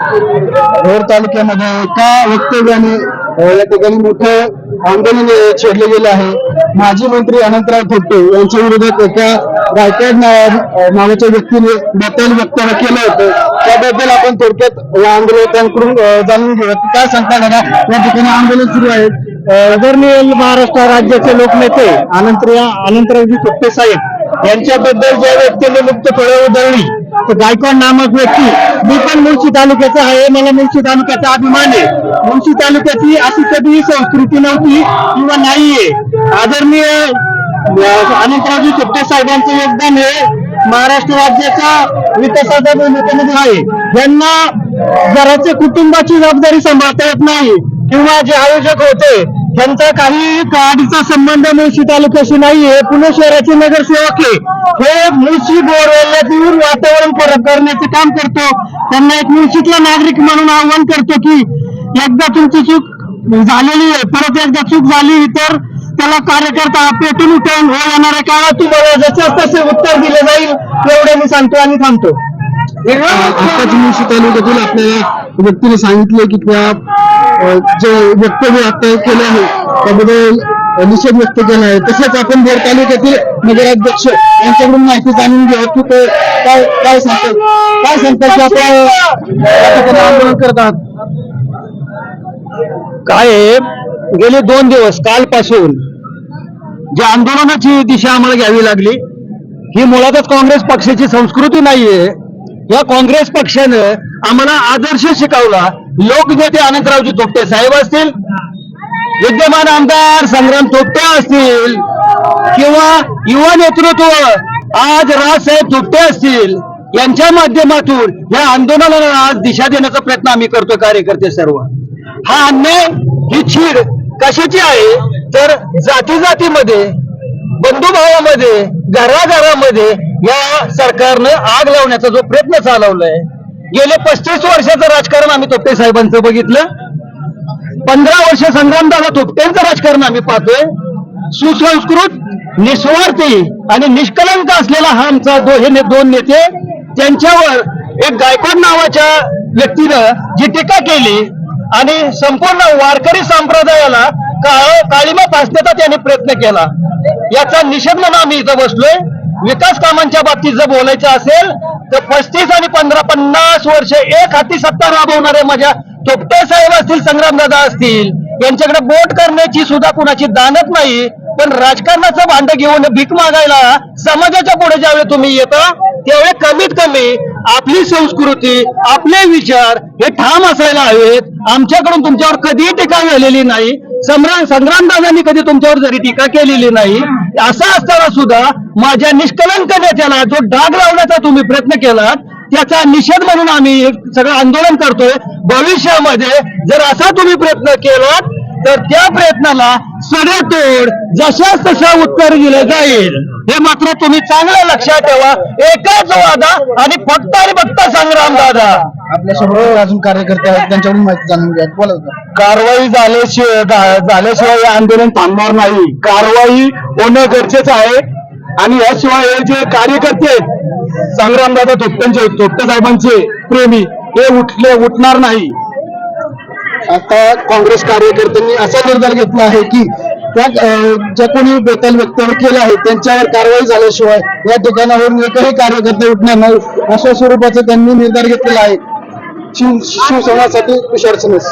भोर तालुक्यामध्ये एका वक्तव्याने या ठिकाणी मोठं आंदोलन अ, छेडले आहे. माजी मंत्री अनंतराव थोपटे यांच्या विरोधात एका गायकवाड नावाच्या व्यक्तीने बद्दल वक्तव्य केलं होतं. त्याबद्दल आपण थोडक्यात या आंदोलकांकडून जाणून घेऊयात काय सांगता दादा या ठिकाणी आंदोलन सुरू आहे. आदरणीय महाराष्ट्र राज्याचे लोकनेते अनंतराव अनंतरावजी थोपटे साहेब यांच्याबद्दल ज्या व्यक्तीने मुक्त फळे उधळली तर गायकवाड नामक व्यक्ती. मी पण मुळशी तालुक्याचा आहे. मला मुळशी तालुक्याचा अभिमान आहे. मुळशी तालुक्याची अशी कधी संस्कृती नव्हती किंवा नाहीये. आदरणीय अं, अनंतरावजी थोपटे साहेबांचं योगदान हे महाराष्ट्र राज्याच्या विकासाच्या भूमिकेमध्ये आहे. ज्यांना घराच्या कुटुंबाची जबाबदारी सांभाळता येत नाही किंवा जे आयोजक होते त्यांचा काही काडीचा संबंध मुळशी तालुक्याशी नाहीये पुणे शहराचे नगरसेवक हे मुळशी बोरवेलला देऊन वातावरण परत करण्याचं काम करतो. त्यांना एक मुळशीतला नागरिक म्हणून आव्हान करतो की एकदा तुमची चूक झालेली आहे परत एकदा चूक झाली तर त्याला कार्यकर्ता पेटून उठवून हो येणाऱ्या काळात तुम्हाला जसे तसे उत्तर दिले जाईल एवढे मी सांगतो आणि थांबतो. आताच मुळशी तालुक्यातून आपल्याला व्यक्तीने सांगितले की त्या जे वक्तव्य आता केले आहे त्याबद्दल निषेध व्यक्त केला आहे. तसेच आपण भोर तालुक्यातील नगराध्यक्ष यांच्याकडून माहिती जाणून घ्या की ते काय काय सांगतात. काय सांगतात की आपण आंदोलन करतात काय आहे, गेले दोन दिवस कालपासून जे आंदोलनाची दिशा आम्हाला घ्यावी लागली ही मुळातच काँग्रेस पक्षाची संस्कृती नाहीये. या काँग्रेस पक्षानं आम्हाला आदर्श शिकवला. लोकनेते अनंतरावजी तोपटे साहेब असतील विद्यमान आमदार संग्राम तोपटे असतील किंवा युवा नेतृत्व आज राजसाहेब तोपटे असतील यांच्या माध्यमातून या आंदोलनाला आज दिशा देण्याचा प्रयत्न आम्ही करतो कार्यकर्ते सर्व. हा अन्याय ही छीड कशाची आहे? तर जाती जातीमध्ये बंधुभावामध्ये घराघरामध्ये या सरकारनं आग लावण्याचा जो प्रयत्न चालवलाय गेले पस्तीस वर्षाचं राजकारण आम्ही तोपटे साहेबांचं बघितलं. पंधरा वर्ष संग्रामदादा थोपटेंचं राजकारण आम्ही पाहतोय. सुसंस्कृत निस्वार्थी आणि निष्कलंक असलेला हा आमचा दो हे ने- दोन नेते त्यांच्यावर एक गायकवाड नावाच्या व्यक्तीनं जी टीका केली आणि संपूर्ण वारकरी संप्रदायाला का- काळीमा फासण्याचा त्यांनी प्रयत्न केला. याचा निषेध म्हणून आम्ही इथं बसलोय. विकास कामांच्या बाबतीत जर बोलायचं असेल तर पस्तीस आणि पंधरा पन्नास वर्ष एक हाती सत्ता राबवणारे माझ्या तोपटे साहेब असतील संग्रामदादा असतील यांच्याकडे बोट करण्याची सुद्धा कुणाची दानत नाही पण राजकारणाचं भांड घेऊन भीक मागायला समाजाच्या पुढे ज्यावेळी तुम्ही येता त्यावेळी कमीत कमी आपली संस्कृती आपले विचार हे ठाम असायला हवेत. आमच्याकडून तुमच्यावर कधीही टीका झालेली नाही. संग्राम संग्रामदादांनी कधी तुमच्यावर जरी टीका केलेली नाही. असं असताना सुद्धा माझ्या निष्कलंक नेत्याला जो डाग लावण्याचा तुम्ही प्रयत्न केलात त्याचा निषेध म्हणून आम्ही सगळं आंदोलन करतोय. भविष्यामध्ये जर असा तुम्ही प्रयत्न केलात तर त्या प्रयत्नाला सडेतोड जशाच तशा उत्तर दिलं जाईल. हे मात्र तुम्ही चांगलं लक्षात ठेवा. एकच वादा आणि फक्त आणि फक्त संग्राम दादा. आपल्यासोबत अजून कार्यकर्ते आहेत त्यांच्याकडून माहिती जाणून घ्या बोला. कारवाई झाल्याशिवाय झाल्याशिवाय हे आंदोलन थांबणार नाही. कारवाई होणं गरजेचं आहे. आणि याशिवाय हे जे कार्यकर्ते आहेत संग्रामदादा थोपटेंचे थोपटे साहेबांचे प्रेमी हे उठले उठणार नाही. आता काँग्रेस कार्यकर्त्यांनी असा निर्धार घेतला आहे की त्या ज्या कोणी बेताल वक्तव्य केलं आहे त्यांच्यावर कारवाई झाल्याशिवाय या ठिकाणावरून एकही कार्यकर्ते उठणार नाही अशा स्वरूपाचा त्यांनी निर्धार घेतलेला आहे. शिव शिवसेनासाठी तुषार सनेस